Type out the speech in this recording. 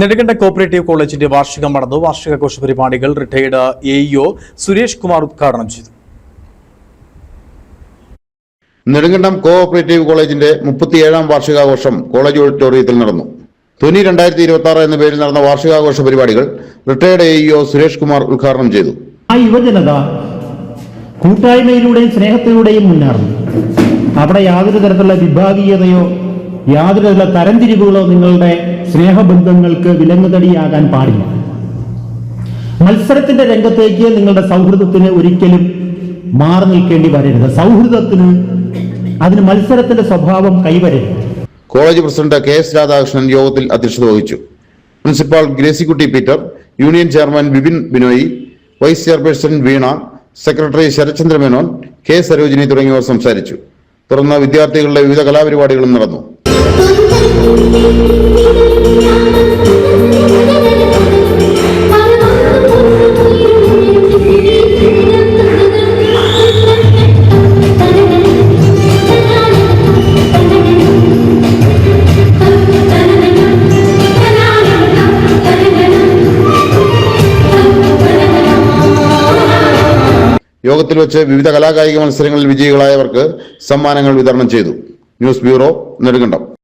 Nedunganda cooperative കോളേജിന്റെ വാർഷികം നടന്നു വാർഷികാഘോഷ പരിപാടികൾ retired A EO Suresh Kumar ഉദ്ഘാടനം ചെയ്തു. നെടുങ്കണ്ടം കോഓപ്പറേറ്റീവ് കോളേജിന്റെ മുപ്പത്തിയേഴാം വാർഷികാഘോഷം കോളേജ് ഓഡിറ്റോറിയത്തിൽ നടന്നു. ധ്വനി രണ്ടായിരത്തി ഇരുപത്തി ആറ് എന്ന പേരിൽ നടന്ന വാർഷികാഘോഷ പരിപാടികൾ retired A EO Suresh Kumar ഉദ്ഘാടനം ചെയ്തു. ആ യുവജനത കൂട്ടായ്മയിലൂടെയും സ്നേഹത്തിലൂടെയും മുന്നേറുന്നു. അവിടെ യാതൊരു തരത്തിലുള്ള വിഭാഗീയതയോ യാതൊരു തരത്തിലുള്ള തരംതിരിവുകളോ നിങ്ങളുടെ സ്നേഹബന്ധങ്ങൾക്ക് വിലങ്ങുതടിയാകാൻ പാടില്ല. മത്സരത്തിന്റെ രംഗത്തേക്ക് നിങ്ങളുടെ സൗഹൃദത്തിന് ഒരിക്കലും മാറി നിൽക്കേണ്ടി വരരുത്. സൗഹൃദത്തിന് അതിന് മത്സരത്തിന്റെ സ്വഭാവം കൈവരരുത്. College president K S Radhakrishnan യോഗത്തിൽ അധ്യക്ഷത വഹിച്ചു. Principal Gracykutty Peter union chairman Bipin Binoy vice chairperson Veena secretary Sarathchandra Menon K Sarojini തുടങ്ങിയവർ സംസാരിച്ചു. തുടർന്ന് വിദ്യാർത്ഥികളുടെ വിവിധ കലാപരിപാടികളും നടന്നു. യോഗത്തിൽ വെച്ച് വിവിധ കലാകായിക മത്സരങ്ങളിൽ വിജയികളായവർക്ക് സമ്മാനങ്ങൾ വിതരണം ചെയ്തു. News bureau Nedumkandam.